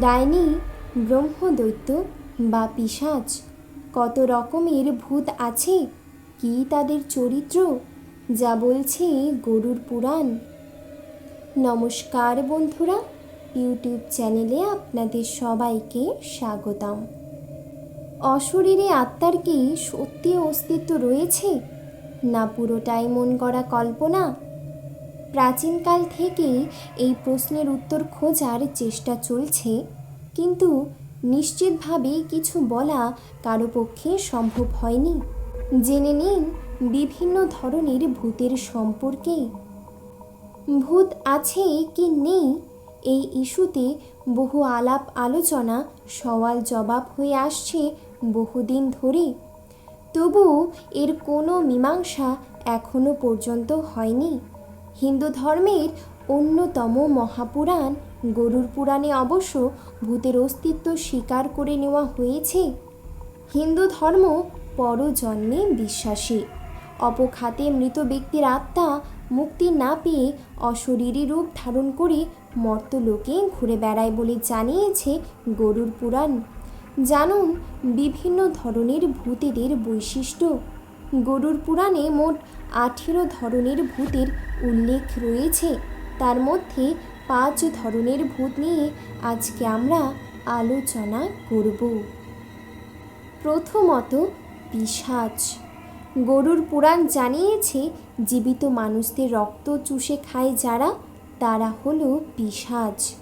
ডাইনি, ব্রহ্মদৈত্য বা পিশাচ, কত রকমের ভূত আছে? কি তাদের চরিত্র? যা বলছে গরুর পুরাণ। নমস্কার বন্ধুরা, ইউটিউব চ্যানেলে আপনাদের সবাইকে স্বাগতম। অশরীরে আত্মার কি সত্যি অস্তিত্ব রয়েছে? না পুরোটাই মন করা কল্পনা? প্রাচীনকাল থেকেই এই প্রশ্নের উত্তর খোঁজার চেষ্টা চলছে, কিন্তু নিশ্চিতভাবে কিছু বলা কারও পক্ষে সম্ভব হয়নি। জেনে নিন বিভিন্ন ধরনের ভূতের সম্পর্কে। ভূত আছে কি নেই? এই ইস্যুতে বহু আলাপ আলোচনা, সওয়াল জবাব হয়ে আসছে বহুদিন ধরে। তবু এর কোনো মীমাংসা এখনও পর্যন্ত হয়নি। হিন্দু ধর্মের অন্যতম মহাপুরাণ। গরুর পুরাণে অবশ্য ভূতের অস্তিত্ব স্বীকার করে নেওয়া হয়েছে। হিন্দু ধর্ম পরজন্মে বিশ্বাসী। অপখাতে মৃত ব্যক্তির আত্মা মুক্তি না পেয়ে অশরীরী রূপ ধারণ করে মর্তলোকে ঘুরে বেড়ায় বলে জানিয়েছে গরুর পুরাণ। জানুন, বিভিন্ন ধরনের ভূতেদের বৈশিষ্ট্য। গরুর পুরাণে মোট আঠেরো ধরনের ভূতের উল্লেখ রয়েছে। তার মধ্যে পাঁচ ধরনের ভূত নিয়ে আজকে আমরা আলোচনা করব। প্রথমত, পিশাচ। গরুর পুরাণ জানিয়েছে, জীবিত মানুষদের রক্ত চুষে খায় যারা, তারা হলো পিশাচ।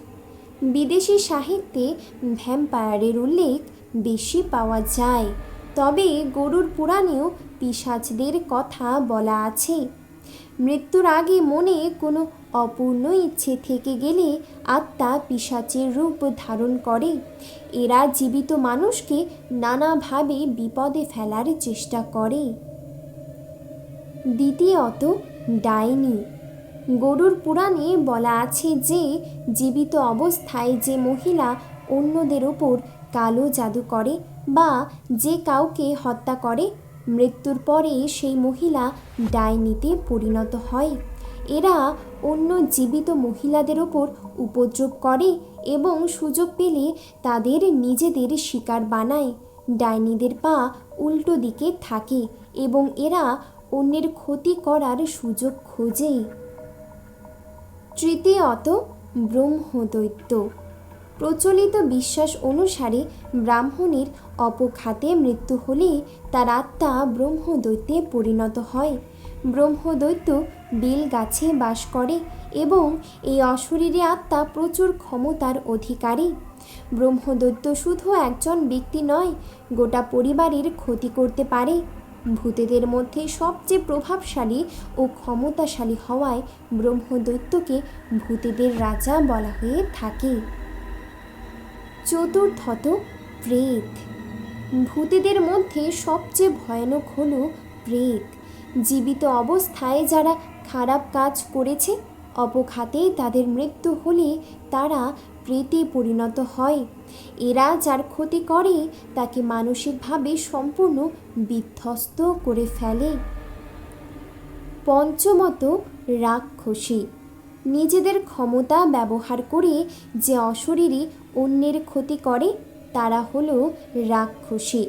বিদেশি সাহিত্যে ভ্যাম্পায়ারের উল্লেখ বেশি পাওয়া যায়। তবে গরুর পুরাণেও পিশাচদের কথা বলা আছে। মৃত্যুর আগে মনে কোনো অপূর্ণ ইচ্ছে থেকে গেলে আত্মা পিশাচের রূপ ধারণ করে। এরা জীবিত মানুষকে নানাভাবে বিপদে ফেলার চেষ্টা করে। দ্বিতীয়ত, ডাইনি। গরুর পুরাণে বলা আছে যে, জীবিত অবস্থায় যে মহিলা অন্যদের ওপর কালো জাদু করে বা যে কাউকে হত্যা করে মৃত্যুর পরে সেই মহিলা ডাইনিতে পরিণত হয়। এরা অন্য জীবিত মহিলাদের ওপর উপদ্রব করে এবং সুযোগ পেলে তাদের নিজেদের শিকার বানায়। ডাইনিদের পা উল্টো দিকে থাকে এবং এরা অন্যের ক্ষতি করার সুযোগ খোঁজে। তৃতীয়ত ব্রহ্মদৈত্য। প্রচলিত বিশ্বাস অনুসারে ব্রাহ্মণের অপঘাতে মৃত্যু হলে তার আত্মা ব্রহ্মদৈত্যে পরিণত হয়। ব্রহ্মদৈত্য বেল গাছে বাস করে এবং এই অশরীরী আত্মা প্রচুর ক্ষমতার অধিকারী। ব্রহ্মদৈত্য শুধু একজন ব্যক্তি নয়, গোটা পরিবারের ক্ষতি করতে পারে। ভূতেদের মধ্যে সবচেয়ে প্রভাবশালী ও ক্ষমতাশালী হওয়ায় ব্রহ্মদৈত্যকে ভূতেদের রাজা বলা হয়ে থাকে। চতুর্থত প্রেত। ভূতেদের মধ্যে সবচেয়ে ভয়ানক হল প্রেত। জীবিত অবস্থায় যারা খারাপ কাজ করেছে অপঘাতে তাদের মৃত্যু হলে তারা প্রেতে পরিণত হয়। এরা যার ক্ষতি করে, তাকে মানসিকভাবে সম্পূর্ণ বিধ্বস্ত করে ফেলে। পঞ্চমত রাক্ষসী। নিজেদের ক্ষমতা ব্যবহার করে যে অশরীরী অন্যের ক্ষতি করে, তারা হলো রাক্ষসী।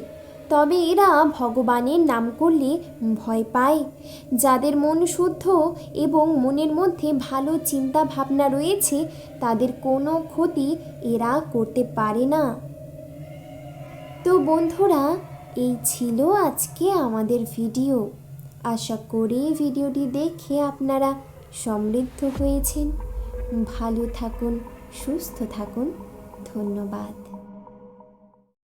তবে এরা ভগবানের নাম করলে ভয় পায়। যাদের মন শুদ্ধ এবং মনের মধ্যে ভালো চিন্তা ভাবনা রয়েছে, তাদের কোনো ক্ষতি এরা করতে পারে না। তো বন্ধুরা, এই ছিল আজকে আমাদের ভিডিও। আশা করি ভিডিওটি দেখে আপনারা সমৃদ্ধ হয়েছেন। ভালো থাকুন সুস্থ থাকুন। ধন্যবাদ।